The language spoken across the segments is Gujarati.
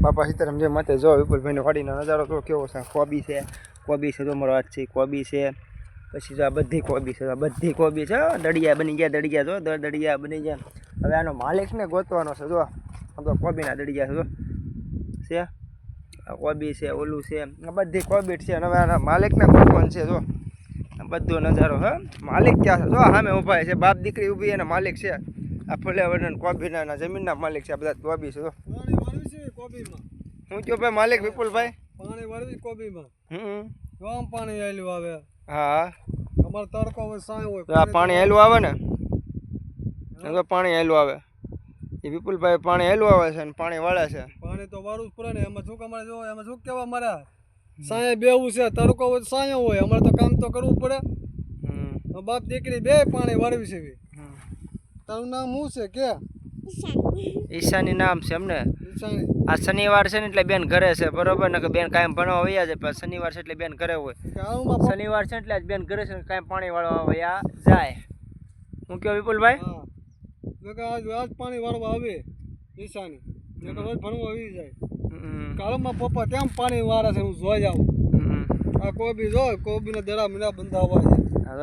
બાપા સીતારામ જે માથે જો વિપુલભાઈનો વાડીનો નજારો તો કેવો છે? કોબી છે. કોબી છે તો મારો હાથ છે કોબી છે. પછી જો આ બધી કોબી છે. આ બધી કોબી છે. દડિયા બની ગયા દડિયા જો દડિયા બની ગયા. હવે આનો માલિકને ગોતવાનો છે, જો. આમ તો કોબીના દડિયા છે, જો. છે? આ કોબી છે, ઓલું છે. આ બધી કોબી છે અને હવે આના માલિકને ગોતવાનું છે, જો. બધો નજારો, હે. માલિક ક્યાં છે. જો, સામે ઊભા છે. બાપ દીકરી ઊભી અને માલિક છે. આ કોબીના અને જમીનના માલિક છે આ બધા કોબી છે તો પાણી વાળવી છે કોબીમાં? હું કયો ભાઈ માલિક વિપુલભાઈ? પાણી વાળવી કોબીમાં? હમ. આમ પાણી આવેલું આવે. હા. અમારે તડકો હોય સાય હોય આ પાણી હેલું આવે ને? તો પાણી હેલું આવે. એ વિપુલભાઈ પાણી હેલું આવે છે અને પાણી વાળે છે? પાણી તો વાળવું જ પડે ને એમાં શું અમારે જો એમાં શું કહેવા મારે? સાંયે બેવું છે તડકો હોય સાંયો હોય અમારે તો કામ તો કરવું પડે. બાપ દીકરી બે પાણી વાળવી છે. તારું નામ શું છે કે? ઈશાની. નામ છે એમને. આ શનિવાર છે ને એટલે બેન ઘરે છે બરોબર? ને કે બેન કાયમ ભણવા વયા છે પણ શનિવાર છે એટલે બેન ઘરે હોય. શનિવાર છે એટલે બેન ઘરે છે ને કાંઈ પાણી વાળવા વયા જાય. હું કયો વિપુલભાઈ? હા. કે આજ આજ પાણી વાળવા આવે ઈશાની. રોજ ભણવા આવી જાય. કાળમાં પપ્પા કેમ પાણી વાળે છે હું જોઈ જાઉં આ કોબી જો કોબીના દડા મીના બંધાવા છે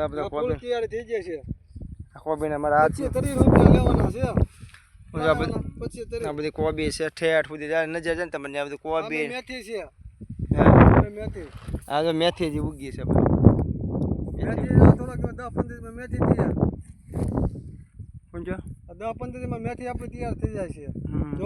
આ બધા કોબી. તૈયાર થઈ જાય છે. આ કોબીને મારા આ બધી કોબી છે ઠેઠ સુધી જાય નજર જાય ને તમને આ બધી કોબી. મેથી છે. આ તો મેથી જે ઉગી છે. મેથી તૈયાર. થઈ જાય છે.